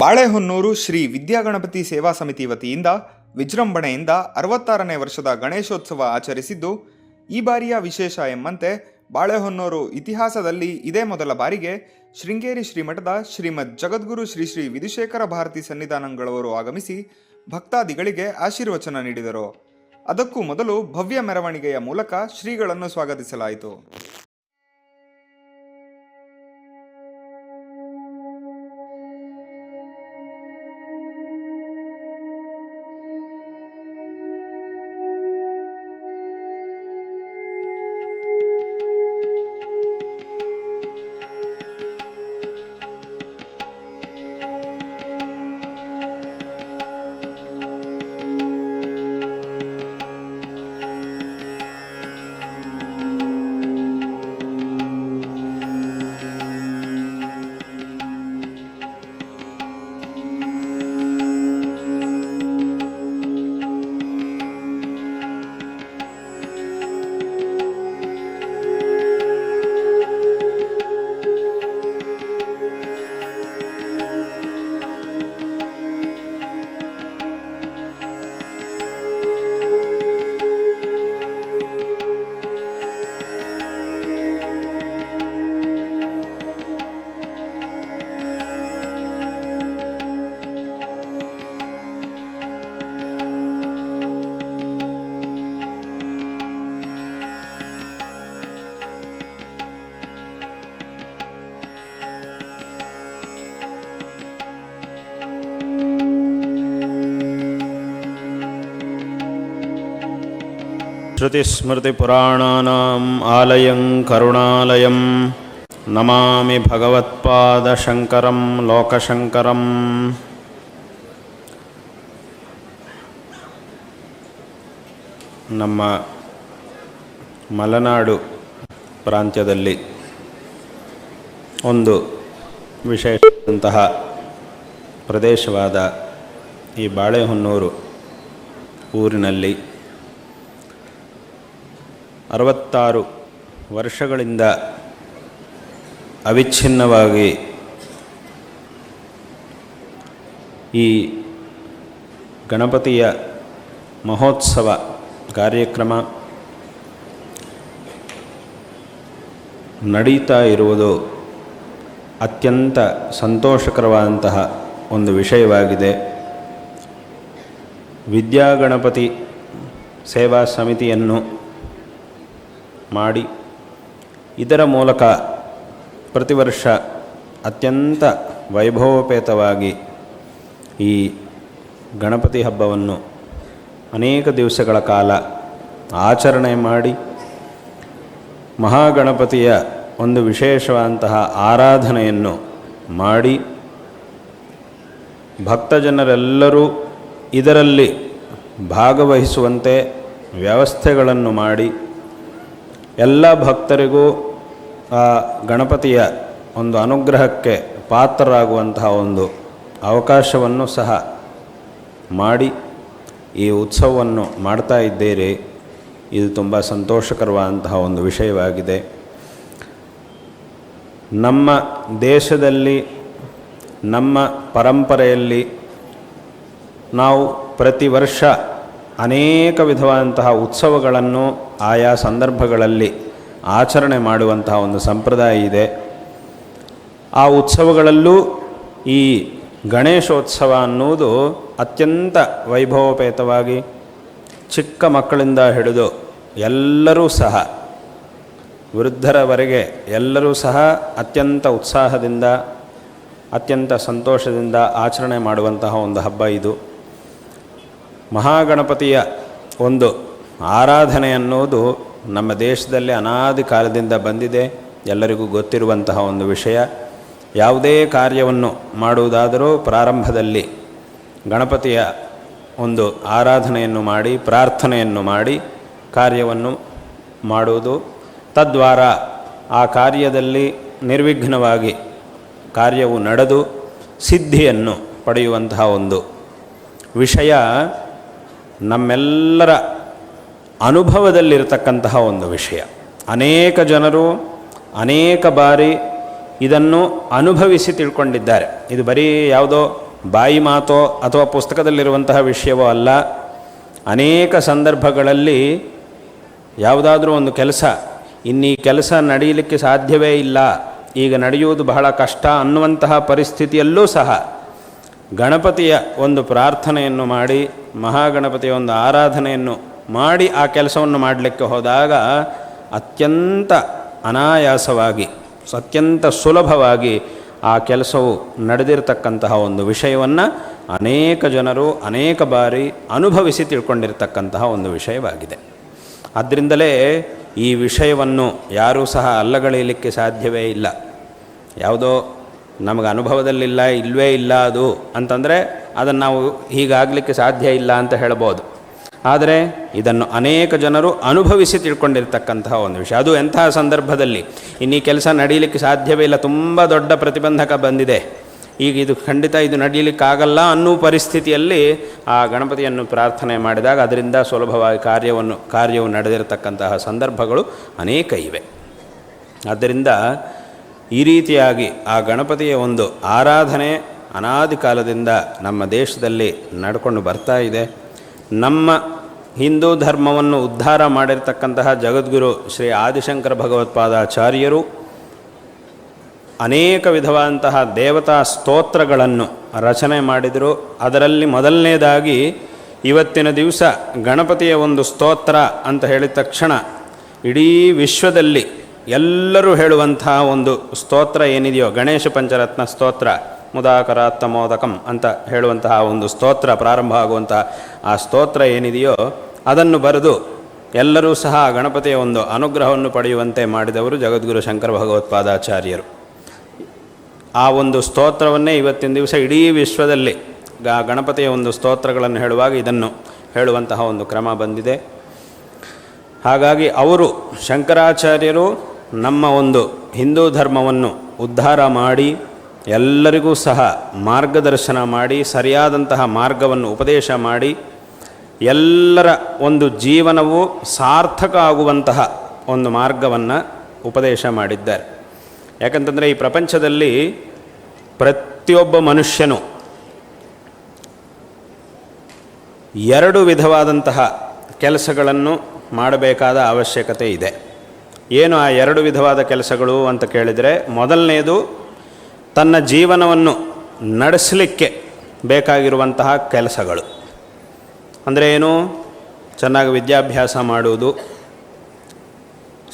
ಬಾಳೆಹೊನ್ನೂರು ಶ್ರೀ ವಿದ್ಯಾಗಣಪತಿ ಸೇವಾ ಸಮಿತಿ ವತಿಯಿಂದ ವಿಜೃಂಭಣೆಯಿಂದ ಅರವತ್ತಾರನೇ ವರ್ಷದ ಗಣೇಶೋತ್ಸವ ಆಚರಿಸಿದ್ದು, ಈ ಬಾರಿಯ ವಿಶೇಷ ಎಂಬಂತೆ ಬಾಳೆಹೊನ್ನೂರು ಇತಿಹಾಸದಲ್ಲಿ ಇದೇ ಮೊದಲ ಬಾರಿಗೆ ಶೃಂಗೇರಿ ಶ್ರೀಮಠದ ಶ್ರೀಮದ್ ಜಗದ್ಗುರು ಶ್ರೀ ಶ್ರೀ ವಿಧುಶೇಖರ ಭಾರತಿ ಸನ್ನಿಧಾನಗಳವರು ಆಗಮಿಸಿ ಭಕ್ತಾದಿಗಳಿಗೆ ಆಶೀರ್ವಚನ ನೀಡಿದರು. ಅದಕ್ಕೂ ಮೊದಲು ಭವ್ಯ ಮೆರವಣಿಗೆಯ ಮೂಲಕ ಶ್ರೀಗಳನ್ನು ಸ್ವಾಗತಿಸಲಾಯಿತು. श्रुतिस्मृतिपुराणानाम् आलयं करुणालयं नमामि भगवत्पादशङ्करं लोकशङ्करम् ನಮ್ಮ ಮಲೆನಾಡು ಪ್ರಾಂತ್ಯದಲ್ಲಿ ಒಂದು ವಿಶೇಷವಾದಂತಹ ಪ್ರದೇಶವಾದ ಈ ಬಾಳೆಹೊನ್ನೂರು ಊರಿನಲ್ಲಿ ಅರವತ್ತಾರು ವರ್ಷಗಳಿಂದ ಅವಿಚ್ಛಿನ್ನವಾಗಿ ಈ ಗಣಪತಿಯ ಮಹೋತ್ಸವ ಕಾರ್ಯಕ್ರಮ ನಡೀತಾ ಇರುವುದು ಅತ್ಯಂತ ಸಂತೋಷಕರವಾದಂತಹ ಒಂದು ವಿಷಯವಾಗಿದೆ. ವಿದ್ಯಾಗಣಪತಿ ಸೇವಾ ಸಮಿತಿಯನ್ನು ಮಾಡಿ ಇದರ ಮೂಲಕ ಪ್ರತಿ ವರ್ಷ ಅತ್ಯಂತ ವೈಭವೋಪೇತವಾಗಿ ಈ ಗಣಪತಿ ಹಬ್ಬವನ್ನು ಅನೇಕ ದಿವಸಗಳ ಕಾಲ ಆಚರಣೆ ಮಾಡಿ ಮಹಾಗಣಪತಿಯ ಒಂದು ವಿಶೇಷವಾದಂತಹ ಆರಾಧನೆಯನ್ನು ಮಾಡಿ ಭಕ್ತಜನರೆಲ್ಲರೂ ಇದರಲ್ಲಿ ಭಾಗವಹಿಸುವಂತೆ ವ್ಯವಸ್ಥೆಗಳನ್ನು ಮಾಡಿ ಎಲ್ಲ ಭಕ್ತರಿಗೂ ಆ ಗಣಪತಿಯ ಒಂದು ಅನುಗ್ರಹಕ್ಕೆ ಪಾತ್ರರಾಗುವಂತಹ ಒಂದು ಅವಕಾಶವನ್ನು ಸಹ ಮಾಡಿ ಈ ಉತ್ಸವವನ್ನು ಮಾಡ್ತಾ ಇದ್ದೀರಿ. ಇದು ತುಂಬ ಸಂತೋಷಕರವಾದಂತಹ ಒಂದು ವಿಷಯವಾಗಿದೆ. ನಮ್ಮ ದೇಶದಲ್ಲಿ, ನಮ್ಮ ಪರಂಪರೆಯಲ್ಲಿ ನಾವು ಪ್ರತಿ ವರ್ಷ ಅನೇಕ ವಿಧವಾದಂತಹ ಉತ್ಸವಗಳನ್ನು ಆಯಾ ಸಂದರ್ಭಗಳಲ್ಲಿ ಆಚರಣೆ ಮಾಡುವಂತಹ ಒಂದು ಸಂಪ್ರದಾಯ ಇದೆ. ಆ ಉತ್ಸವಗಳಲ್ಲೂ ಈ ಗಣೇಶೋತ್ಸವ ಅನ್ನುವುದು ಅತ್ಯಂತ ವೈಭವೋಪೇತವಾಗಿ ಚಿಕ್ಕ ಮಕ್ಕಳಿಂದ ಹಿಡಿದು ಎಲ್ಲರೂ ಸಹ ವೃದ್ಧರವರೆಗೆ ಎಲ್ಲರೂ ಸಹ ಅತ್ಯಂತ ಉತ್ಸಾಹದಿಂದ, ಅತ್ಯಂತ ಸಂತೋಷದಿಂದ ಆಚರಣೆ ಮಾಡುವಂತಹ ಒಂದು ಹಬ್ಬ ಇದು. ಮಹಾಗಣಪತಿಯ ಒಂದು ಆರಾಧನೆ ಅನ್ನೋದು ನಮ್ಮ ದೇಶದಲ್ಲಿ ಅನಾದಿ ಕಾಲದಿಂದ ಬಂದಿದೆ. ಎಲ್ಲರಿಗೂ ಗೊತ್ತಿರುವಂತಹ ಒಂದು ವಿಷಯ. ಯಾವುದೇ ಕಾರ್ಯವನ್ನು ಮಾಡುವುದಾದರೂ ಪ್ರಾರಂಭದಲ್ಲಿ ಗಣಪತಿಯ ಒಂದು ಆರಾಧನೆಯನ್ನು ಮಾಡಿ, ಪ್ರಾರ್ಥನೆಯನ್ನು ಮಾಡಿ ಕಾರ್ಯವನ್ನು ಮಾಡುವುದು. ತದ್ವಾರ ಆ ಕಾರ್ಯದಲ್ಲಿ ನಿರ್ವಿಘ್ನವಾಗಿ ಕಾರ್ಯವು ನಡೆದು ಸಿದ್ಧಿಯನ್ನು ಪಡೆಯುವಂತಹ ಒಂದು ವಿಷಯ. ನಮ್ಮೆಲ್ಲರ ಅನುಭವದಲ್ಲಿರತಕ್ಕಂತಹ ಒಂದು ವಿಷಯ. ಅನೇಕ ಜನರು, ಅನೇಕ ಬಾರಿ ಇದನ್ನು ಅನುಭವಿಸಿ ತಿಳ್ಕೊಂಡಿದ್ದಾರೆ. ಇದು ಬರೀ ಯಾವುದೋ ಬಾಯಿ ಮಾತೋ ಅಥವಾ ಪುಸ್ತಕದಲ್ಲಿರುವಂತಹ ವಿಷಯವೋ ಅಲ್ಲ. ಅನೇಕ ಸಂದರ್ಭಗಳಲ್ಲಿ ಯಾವುದಾದ್ರೂ ಒಂದು ಕೆಲಸ, ಇನ್ನೀ ಕೆಲಸ ನಡೆಯಲಿಕ್ಕೆ ಸಾಧ್ಯವೇ ಇಲ್ಲ, ಈಗ ನಡೆಯುವುದು ಬಹಳ ಕಷ್ಟ ಅನ್ನುವಂತಹ ಪರಿಸ್ಥಿತಿಯಲ್ಲೂ ಸಹ ಗಣಪತಿಯ ಒಂದು ಪ್ರಾರ್ಥನೆಯನ್ನು ಮಾಡಿ, ಮಹಾಗಣಪತಿಯ ಒಂದು ಆರಾಧನೆಯನ್ನು ಮಾಡಿ ಆ ಕೆಲಸವನ್ನು ಮಾಡಲಿಕ್ಕೆ ಹೋದಾಗ ಅತ್ಯಂತ ಅನಾಯಾಸವಾಗಿ, ಅತ್ಯಂತ ಸುಲಭವಾಗಿ ಆ ಕೆಲಸವು ನಡೆದಿರತಕ್ಕಂತಹ ಒಂದು ವಿಷಯವನ್ನು ಅನೇಕ ಜನರು ಅನೇಕ ಬಾರಿ ಅನುಭವಿಸಿ ತಿಳ್ಕೊಂಡಿರ್ತಕ್ಕಂತಹ ಒಂದು ವಿಷಯವಾಗಿದೆ. ಆದ್ದರಿಂದಲೇ ಈ ವಿಷಯವನ್ನು ಯಾರೂ ಸಹ ಅಲ್ಲಗಳೆಯಲಿಕ್ಕೆ ಸಾಧ್ಯವೇ ಇಲ್ಲ. ಯಾವುದೋ ನಮಗೆ ಅನುಭವದಲ್ಲಿಲ್ಲ ಇಲ್ಲವೇ ಇಲ್ಲ ಅದು ಅಂತಂದರೆ ಅದನ್ನು ನಾವು ಹೀಗಾಗಲಿಕ್ಕೆ ಸಾಧ್ಯ ಇಲ್ಲ ಅಂತ ಹೇಳ್ಬೋದು. ಆದರೆ ಇದನ್ನು ಅನೇಕ ಜನರು ಅನುಭವಿಸಿ ತಿಳ್ಕೊಂಡಿರ್ತಕ್ಕಂತಹ ಒಂದು ವಿಷಯ. ಅದು ಎಂತಹ ಸಂದರ್ಭದಲ್ಲಿ? ಇನ್ನೀ ಕೆಲಸ ನಡೀಲಿಕ್ಕೆ ಸಾಧ್ಯವೇ ಇಲ್ಲ, ತುಂಬ ದೊಡ್ಡ ಪ್ರತಿಬಂಧಕ ಬಂದಿದೆ. ಈಗ ಇದು ಖಂಡಿತ ಇದು ನಡೀಲಿಕ್ಕಾಗಲ್ಲ ಅನ್ನೋ ಪರಿಸ್ಥಿತಿಯಲ್ಲಿ ಆ ಗಣಪತಿಯನ್ನು ಪ್ರಾರ್ಥನೆ ಮಾಡಿದಾಗ ಅದರಿಂದ ಸುಲಭವಾಗಿ ಕಾರ್ಯವನ್ನು, ಕಾರ್ಯವು ನಡೆದಿರತಕ್ಕಂತಹ ಸಂದರ್ಭಗಳು ಅನೇಕ ಇವೆ. ಆದ್ದರಿಂದ ಈ ರೀತಿಯಾಗಿ ಆ ಗಣಪತಿಯ ಒಂದು ಆರಾಧನೆ ಅನಾದಿ ಕಾಲದಿಂದ ನಮ್ಮ ದೇಶದಲ್ಲಿ ನಡ್ಕೊಂಡು ಬರ್ತಾ ಇದೆ. ನಮ್ಮ ಹಿಂದೂ ಧರ್ಮವನ್ನು ಉದ್ಧಾರ ಮಾಡಿರ್ತಕ್ಕಂತಹ ಜಗದ್ಗುರು ಶ್ರೀ ಆದಿಶಂಕರ ಭಗವತ್ಪಾದಾಚಾರ್ಯರು ಅನೇಕ ವಿಧವಾದಂತಹ ದೇವತಾ ಸ್ತೋತ್ರಗಳನ್ನು ರಚನೆ ಮಾಡಿದರು. ಅದರಲ್ಲಿ ಮೊದಲನೇದಾಗಿ ಇವತ್ತಿನ ದಿವಸ ಗಣಪತಿಯ ಒಂದು ಸ್ತೋತ್ರ ಅಂತ ಹೇಳಿದ ತಕ್ಷಣ ಇಡೀ ವಿಶ್ವದಲ್ಲಿ ಎಲ್ಲರೂ ಹೇಳುವಂತಹ ಒಂದು ಸ್ತೋತ್ರ ಏನಿದೆಯೋ, ಗಣೇಶ ಪಂಚರತ್ನ ಸ್ತೋತ್ರ ಮುದಾಕರಾತ್ತ ಮೋದಕಂ ಅಂತ ಹೇಳುವಂತಹ ಒಂದು ಸ್ತೋತ್ರ ಪ್ರಾರಂಭ ಆಗುವಂತಹ ಆ ಸ್ತೋತ್ರ ಏನಿದೆಯೋ, ಅದನ್ನು ಬರೆದು ಎಲ್ಲರೂ ಸಹ ಗಣಪತಿಯ ಒಂದು ಅನುಗ್ರಹವನ್ನು ಪಡೆಯುವಂತೆ ಮಾಡಿದವರು ಜಗದ್ಗುರು ಶಂಕರ ಭಗವತ್ಪಾದಾಚಾರ್ಯರು. ಆ ಒಂದು ಸ್ತೋತ್ರವನ್ನೇ ಇವತ್ತಿನ ದಿವಸ ಇಡೀ ವಿಶ್ವದಲ್ಲಿ ಗಣಪತಿಯ ಒಂದು ಸ್ತೋತ್ರಗಳನ್ನು ಹೇಳುವಾಗ ಇದನ್ನು ಹೇಳುವಂತಹ ಒಂದು ಕ್ರಮ ಬಂದಿದೆ. ಹಾಗಾಗಿ ಅವರು ಶಂಕರಾಚಾರ್ಯರು ನಮ್ಮ ಒಂದು ಹಿಂದೂ ಧರ್ಮವನ್ನು ಉದ್ಧಾರ ಮಾಡಿ ಎಲ್ಲರಿಗೂ ಸಹ ಮಾರ್ಗದರ್ಶನ ಮಾಡಿ, ಸರಿಯಾದಂತಹ ಮಾರ್ಗವನ್ನು ಉಪದೇಶ ಮಾಡಿ, ಎಲ್ಲರ ಒಂದು ಜೀವನವು ಸಾರ್ಥಕ ಆಗುವಂತಹ ಒಂದು ಮಾರ್ಗವನ್ನು ಉಪದೇಶ ಮಾಡಿದ್ದಾರೆ. ಯಾಕಂತಂದರೆ ಈ ಪ್ರಪಂಚದಲ್ಲಿ ಪ್ರತಿಯೊಬ್ಬ ಮನುಷ್ಯನು ಎರಡು ವಿಧವಾದಂತಹ ಕೆಲಸಗಳನ್ನು ಮಾಡಬೇಕಾದ ಅವಶ್ಯಕತೆ ಇದೆ. ಏನು ಆ ಎರಡು ವಿಧವಾದ ಕೆಲಸಗಳು ಅಂತ ಕೇಳಿದರೆ ಮೊದಲನೆಯದು ತನ್ನ ಜೀವನವನ್ನು ನಡೆಸಲಿಕ್ಕೆ ಬೇಕಾಗಿರುವಂತಹ ಕೆಲಸಗಳು. ಅಂದರೆ ಏನು? ಚೆನ್ನಾಗಿ ವಿದ್ಯಾಭ್ಯಾಸ ಮಾಡುವುದು,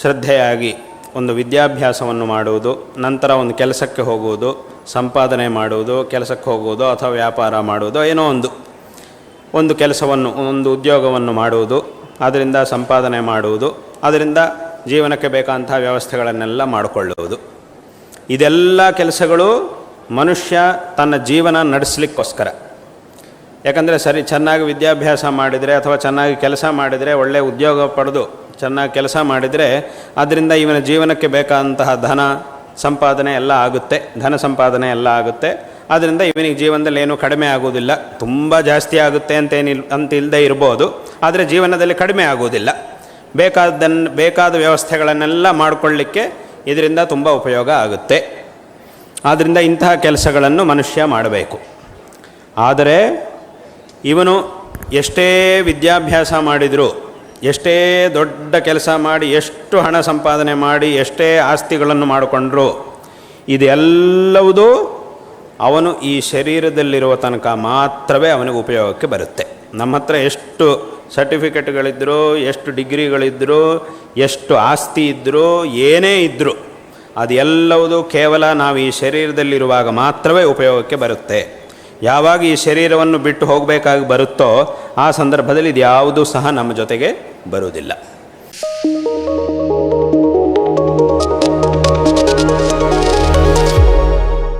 ಶ್ರದ್ಧೆಯಾಗಿ ಒಂದು ವಿದ್ಯಾಭ್ಯಾಸವನ್ನು ಮಾಡುವುದು, ನಂತರ ಒಂದು ಕೆಲಸಕ್ಕೆ ಹೋಗುವುದು, ಸಂಪಾದನೆ ಮಾಡುವುದು, ಕೆಲಸಕ್ಕೆ ಹೋಗುವುದು, ಅಥವಾ ವ್ಯಾಪಾರ ಮಾಡುವುದು, ಏನೋ ಒಂದು. ಒಂದು ಕೆಲಸವನ್ನು, ಒಂದು ಉದ್ಯೋಗವನ್ನು ಮಾಡುವುದು, ಅದರಿಂದ ಸಂಪಾದನೆ ಮಾಡುವುದು, ಅದರಿಂದ ಜೀವನಕ್ಕೆ ಬೇಕಾದಂಥ ವ್ಯವಸ್ಥೆಗಳನ್ನೆಲ್ಲ ಮಾಡಿಕೊಳ್ಳುವುದು. ಇದೆಲ್ಲ ಕೆಲಸಗಳು ಮನುಷ್ಯ ತನ್ನ ಜೀವನ ನಡೆಸಲಿಕ್ಕೋಸ್ಕರ. ಯಾಕಂದರೆ ಸರಿ, ಚೆನ್ನಾಗಿ ವಿದ್ಯಾಭ್ಯಾಸ ಮಾಡಿದರೆ ಅಥವಾ ಚೆನ್ನಾಗಿ ಕೆಲಸ ಮಾಡಿದರೆ ಒಳ್ಳೆಯ ಉದ್ಯೋಗ ಪಡೆದು ಚೆನ್ನಾಗಿ ಕೆಲಸ ಮಾಡಿದರೆ ಅದರಿಂದ ಇವನ ಜೀವನಕ್ಕೆ ಬೇಕಾದಂತಹ ಧನ ಸಂಪಾದನೆ ಎಲ್ಲ ಆಗುತ್ತೆ, ಧನ ಸಂಪಾದನೆ ಎಲ್ಲ ಆಗುತ್ತೆ. ಆದ್ದರಿಂದ ಇವನಿಗೆ ಜೀವನದಲ್ಲಿ ಏನೂ ಕಡಿಮೆ ಆಗುವುದಿಲ್ಲ. ತುಂಬ ಜಾಸ್ತಿ ಆಗುತ್ತೆ ಅಂತೇನಿಲ್ ಅಂತ ಇಲ್ಲದೆ ಇರ್ಬೋದು. ಆದರೆ ಜೀವನದಲ್ಲಿ ಕಡಿಮೆ ಆಗುವುದಿಲ್ಲ. ಬೇಕಾದನ್ನು ಬೇಕಾದ ವ್ಯವಸ್ಥೆಗಳನ್ನೆಲ್ಲ ಮಾಡಿಕೊಳ್ಳಿಕ್ಕೆ ಇದರಿಂದ ತುಂಬ ಉಪಯೋಗ ಆಗುತ್ತೆ. ಆದ್ದರಿಂದ ಇಂತಹ ಕೆಲಸಗಳನ್ನು ಮನುಷ್ಯ ಮಾಡಬೇಕು. ಆದರೆ ಇವನು ಎಷ್ಟೇ ವಿದ್ಯಾಭ್ಯಾಸ ಮಾಡಿದರೂ, ಎಷ್ಟೇ ದೊಡ್ಡ ಕೆಲಸ ಮಾಡಿ, ಎಷ್ಟು ಹಣ ಸಂಪಾದನೆ ಮಾಡಿ, ಎಷ್ಟೇ ಆಸ್ತಿಗಳನ್ನು ಮಾಡಿಕೊಂಡ್ರು, ಇದೆಲ್ಲವುದೂ ಅವನು ಈ ಶರೀರದಲ್ಲಿರುವ ತನಕ ಮಾತ್ರವೇ ಅವನಿಗೆ ಉಪಯೋಗಕ್ಕೆ ಬರುತ್ತೆ. ನಮ್ಮ ಹತ್ರ ಎಷ್ಟು ಸರ್ಟಿಫಿಕೇಟ್ಗಳಿದ್ದರೂ ಎಷ್ಟು ಡಿಗ್ರಿಗಳಿದ್ದರೂ ಎಷ್ಟು ಆಸ್ತಿ ಇದ್ದರೂ ಏನೇ ಇದ್ದರೂ ಅದೆಲ್ಲವುದು ಕೇವಲ ನಾವು ಈ ಶರೀರದಲ್ಲಿರುವಾಗ ಮಾತ್ರವೇ ಉಪಯೋಗಕ್ಕೆ ಬರುತ್ತೆ. ಯಾವಾಗ ಈ ಶರೀರವನ್ನು ಬಿಟ್ಟು ಹೋಗಬೇಕಾಗಿ ಬರುತ್ತೋ, ಆ ಸಂದರ್ಭದಲ್ಲಿ ಇದು ಯಾವುದೂ ಸಹ ನಮ್ಮ ಜೊತೆಗೆ ಬರುವುದಿಲ್ಲ.